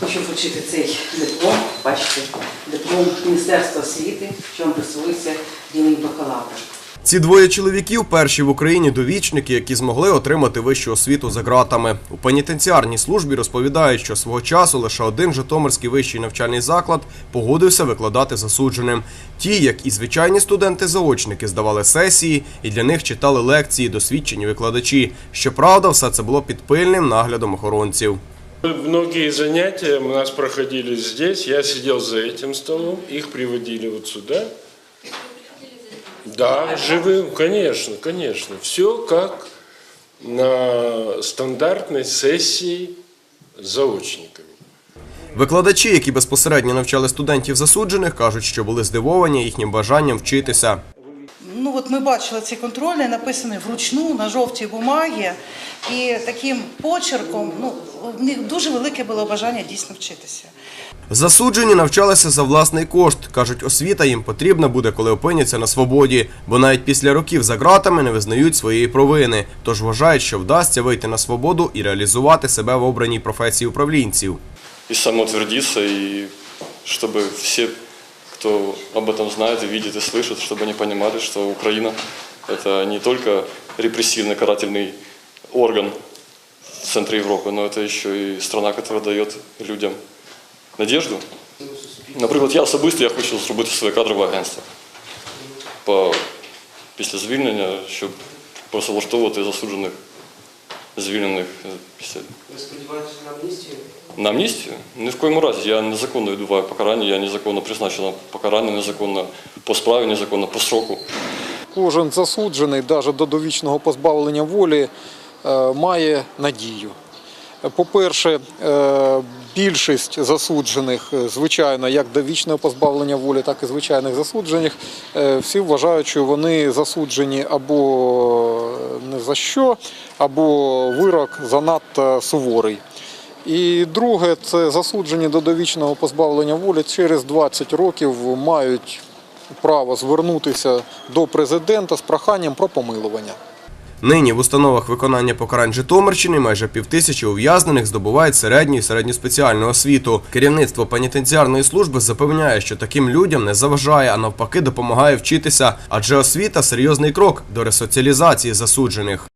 Хочу вручити цей диплом, бачите, диплом Міністерства освіти, в чому присвоїться рівень бакалавра. Ці двоє чоловіків перші в Україні довічники, які змогли отримати вищу освіту за ґратами. У пенітенціарній службі розповідають, що свого часу лише один Житомирський вищий навчальний заклад погодився викладати засудженим. Ті, як і звичайні студенти-заочники, здавали сесії і для них читали лекції досвідчені викладачі. Щоправда, все це було під пильним наглядом охоронців. Многие занятия у нас проходили здесь. Я сидел за этим столом, их приводили вот сюда. Да, живым, конечно, конечно. Все как на стандартной сессии с заочниками. Викладачі, які безпосередньо навчали студентів засуджених, кажуть, що були здивовані їхнім бажанням вчитися. Ну от ми бачили ці контрольні, написані вручну на жовтій бумагі, і таким почерком ну, в них дуже велике було бажання дійсно вчитися. Засуджені навчалися за власний кошт. Кажуть, освіта їм потрібна буде, коли опиняться на свободі, бо навіть після років за ґратами не визнають своєї провини. Тож вважають, що вдасться вийти на свободу і реалізувати себе в обраній професії управлінців. и самоутвердиться, и чтобы все, кто об этом знает и видит и слышит, чтобы они понимали, что Украина – это не только репрессивный карательный орган в центре Европы, но это еще и страна, которая дает людям надежду. Наприклад, я особисто я хочу зробити своє кадрове агентство по, після звільнення, щоб працевлаштовувати засуджених, звільнених е, після Ви сподіваєтеся на амністію? на амністію? Ні в коєму разі. Я незаконно відбуваю покарання, я незаконно призначена покарання, незаконно по справі, незаконно по сроку. Кожен засуджений, навіть до довічного позбавлення волі, е, має надію. По-перше, е, більшість засуджених, е, звичайно, як до вічного позбавлення волі, так і звичайних засуджених, е, всі вважають, що вони засуджені або не за що, або вирок занадто суворий. І друге, це засуджені до довічного позбавлення волі через 20 років мають право звернутися до президента з проханням про помилування. Нині в установах виконання покарань Житомирщини майже півтисячі ув'язнених здобувають середню і середньоспеціальну освіту. Керівництво пенітенціарної служби запевняє, що таким людям не заважає, а навпаки допомагає вчитися, адже освіта серйозний крок до ресоціалізації засуджених.